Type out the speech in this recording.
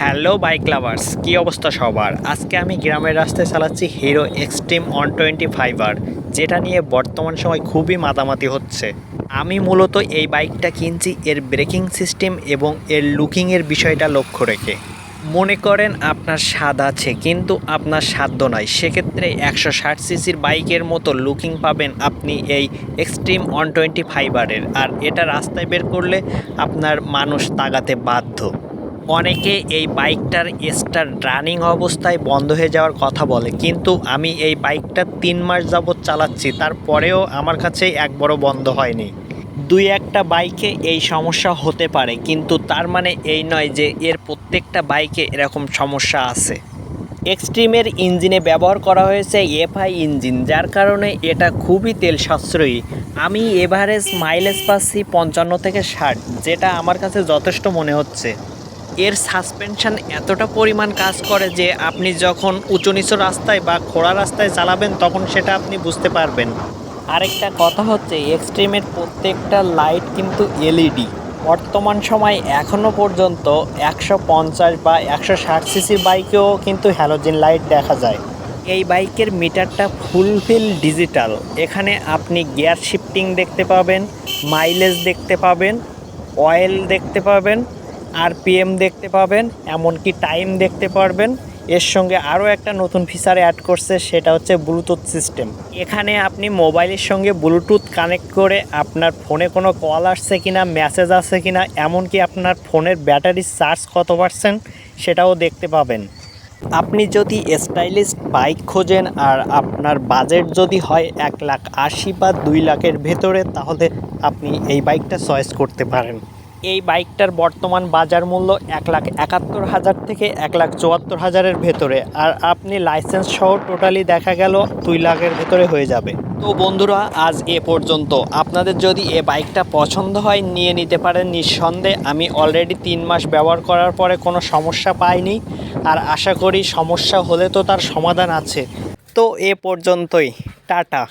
Hello bike lovers, কী অবস্থা সবার? আজকে আমি গ্রামের রাস্তায় চালাচ্ছি Hero Xtreme one twenty five R যেটা নিয়ে বর্তমান সময় খুবই মাতামাতি হচ্ছে। আমি মূলত এই বাইকটা কিনছি এর ব্রেকিং সিস্টেম এবং এর লুকিংয়ের বিষয়টা লক্ষ্য রেখে। মনে করেন আপনার স্বাদ আছে, কিন্তু আপনার সাধ্য নয় সেক্ষেত্রে একশো ষাট সিসির বাইকের মতো লুকিং পাবেন আপনি এই এক্সট্রিম ওয়ান টোয়েন্টি ফাইবারের আর এটা রাস্তায় বের করলে আপনার মানুষ তাগাতে বাধ্য। অনেকে এই বাইকটার স্টার রানিং অবস্থায় বন্ধ হয়ে যাওয়ার কথা বলে, কিন্তু আমি এই বাইকটা তিন মাস যাবৎ চালাচ্ছি, তারপরেও আমার কাছে এক বড় বন্ধ হয়নি। দুই একটা বাইকে এই সমস্যা হতে পারে, কিন্তু তার মানে এই নয় যে এর প্রত্যেকটা বাইকে এরকম সমস্যা আছে। এক্সট্রিমের ইঞ্জিনে ব্যবহার করা হয়েছে এফআই ইঞ্জিন, যার কারণে এটা খুবই তেল সাশ্রয়ী। আমি এভারেজ মাইলেজ পাচ্ছি পঞ্চান্ন থেকে ষাট, যেটা আমার কাছে যথেষ্ট মনে হচ্ছে। এর সাসপেনশন এতটা পরিমাণ কাজ করে যে আপনি যখন উঁচু নিচু রাস্তায় বা খোড়া রাস্তায় চালাবেন, তখন সেটা আপনি বুঝতে পারবেন আরেকটা কথা হচ্ছে এক্সট্রিমের প্রত্যেকটা লাইট কিন্তু এলইডি বর্তমান সময় এখনও পর্যন্ত একশো পঞ্চাশ বা একশো ষাট সিসির বাইকেও কিন্তু হ্যালোজেন লাইট দেখা যায়। এই বাইকের মিটারটা ফুলফিল ডিজিটাল এখানে আপনি গিয়ার শিফটিং দেখতে পাবেন মাইলেজ দেখতে পাবেন অয়েল দেখতে পাবেন আরপিএম দেখতে পাবেন, এমনকি টাইম দেখতে পারবেন। এর সঙ্গে আরও একটা নতুন ফিচার অ্যাড করছে, সেটা হচ্ছে ব্লুটুথ সিস্টেম এখানে আপনি মোবাইলের সঙ্গে ব্লুটুথ কানেক্ট করে আপনার ফোনে কোনো কল আসছে কিনা মেসেজ আসছে কিনা, এমনকি আপনার ফোনের ব্যাটারির চার্জ কত পার্সেন্ট সেটাও দেখতে পাবেন। আপনি যদি স্টাইলিশ বাইক খোঁজেন আর আপনার বাজেট যদি হয় এক লাখ আশি বা দুই লাখের ভেতরে, তাহলে আপনি এই বাইকটা চয়েস করতে পারেন। এই বাইকটার বর্তমান বাজার মূল্য এক লাখ একাত্তর হাজার থেকে এক লাখ চুয়াত্তর হাজারের ভেতরে। আর আপনি লাইসেন্স সহ টোটালি দেখা গেল দুই লাখের ভেতরে হয়ে যাবে। তো বন্ধুরা, আজ এ পর্যন্ত। আপনাদের যদি এ বাইকটা পছন্দ হয়, নিয়ে নিতে পারেন নিঃসন্দেহে। আমি অলরেডি তিন মাস ব্যবহার করার পরে কোনো সমস্যা পাইনি। আর আশা করি সমস্যা হলে তো তার সমাধান আছে। তো এ পর্যন্তই। টাটা।